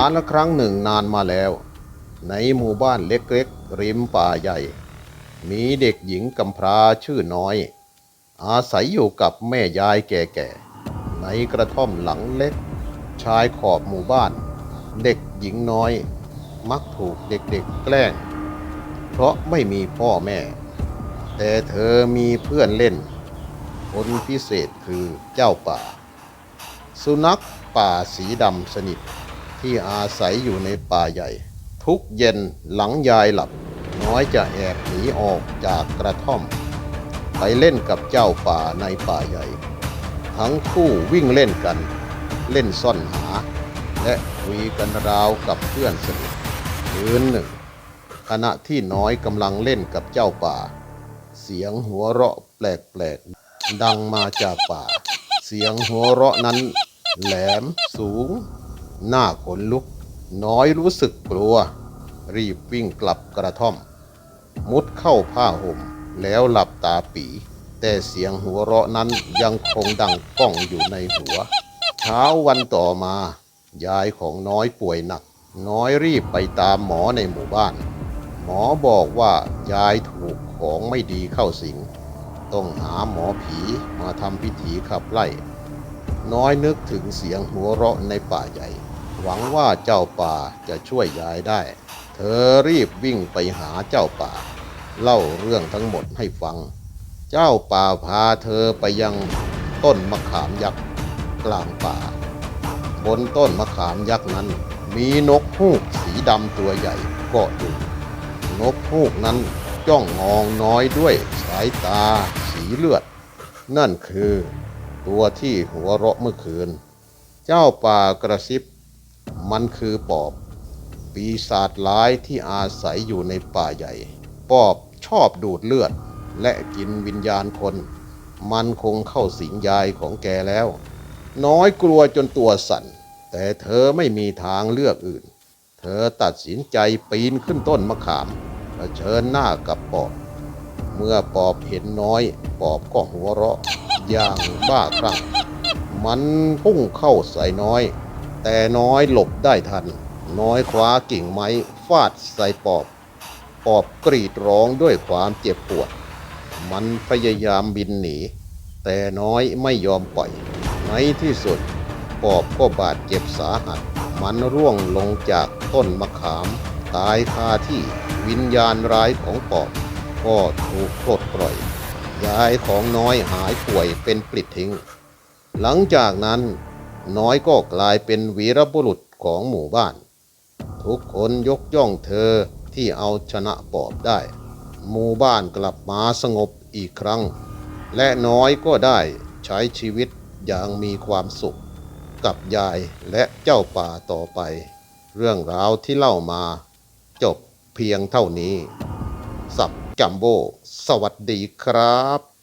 าลครั้งหนึ่งนานมาแล้ว ในหมู่บ้านเล็กๆ ริมป่าใหญ่ มีเด็กหญิงกำพร้าชื่อน้อย อาศัยอยู่กับแม่ยายแก่ๆ ในกระท่อมหลังเล็ก ชายขอบหมู่บ้าน เด็กหญิงน้อย มักถูกเด็กๆแกล้ง เพราะไม่มีพ่อแม่ แต่เธอมีเพื่อนเล่น คนพิเศษคือเจ้าป่า สุนัขป่าสีดำสนิท ที่อาศัยอยู่ในป่าใหญ่ ทุกเย็นหลังยายหลับ น้อยจะแอบหนีออกจากกระท่อม ไปเล่นกับเจ้าป่าในป่าใหญ่ ทั้งคู่วิ่งเล่นกัน เล่นซ่อนหา และคุยกันราวกับเพื่อนสนิทคืนหนึ่ง ขณะที่น้อยกำลังเล่นกับเจ้าป่า เสียงหัวเราะแปลกๆดังมาจากป่า เสียงหัวเราะนั้นแหลมสูง หน้าขนลุก น้อยรู้สึกกลัว รีบวิ่งกลับกระท่อม มุดเข้าผ้าห่ม แล้วหลับตาปี แต่เสียงหัวเราะนั้นยังคงดังก้องอยู่ในหัว เช้าวันต่อมา ยายของน้อยป่วยหนัก น้อยรีบไปตามหมอในหมู่บ้าน หมอบอกว่ายายถูกของไม่ดีเข้าสิง ต้องหาหมอผีมาทำพิธีขับไล่น้อยนึกถึงเสียงหัวเราะในป่าใหญ่ หวังว่าเจ้าป่าจะช่วยยายได้ เธอรีบวิ่งไปหาเจ้าป่า เล่าเรื่องทั้งหมดให้ฟัง เจ้าป่าพาเธอไปยังต้นมะขามยักษ์กลางป่า บนต้นมะขามยักษ์นั้น มีนกฮูกสีดำตัวใหญ่เกาะอยู่นกฮูกนั้นจ้องมองน้อยด้วยสายตาสีเลือด นั่นคือตัวที่หัวเราะเมื่อคืน เจ้าป่ากระซิบ มันคือปอบ ปีศาจร้ายที่อาศัยอยู่ในป่าใหญ่ ปอบชอบดูดเลือด และกินวิญญาณคน มันคงเข้าสิงยายของแกแล้ว น้อยกลัวจนตัวสั่น แต่เธอไม่มีทางเลือกอื่น เธอตัดสินใจปีนขึ้นต้นมะขามเผชิญหน้ากับปอบ เมื่อปอบเห็นน้อย ปอบก็หัวเราะ อย่างบ้าคลั่ง มันพุ่งเข้าใส่น้อย แต่น้อยหลบได้ทัน น้อยคว้ากิ่งไม้ฟาดใส่ปอบ ปอบกรีดร้องด้วยความเจ็บปวด มันพยายามบินหนี แต่น้อยไม่ยอมปล่อย ในที่สุด ปอบก็บาดเจ็บสาหัส มันร่วงลงจากต้นมะขาม ตายคาที่วิญญาณร้ายของปอบก็ถูกปลดปล่อย ยายของน้อยหายป่วยเป็นปลิดทิ้ง หลังจากนั้น น้อยก็กลายเป็นวีรบุรุษของหมู่บ้าน ทุกคนยกย่องเธอที่เอาชนะปอบได้ หมู่บ้านกลับมาสงบอีกครั้ง และน้อยก็ได้ใช้ชีวิตอย่างมีความสุข กับยายและเจ้าป่าต่อไป เรื่องราวที่เล่ามา จบเพียงเท่านี้ สับจัมโบ สวัสดีครับ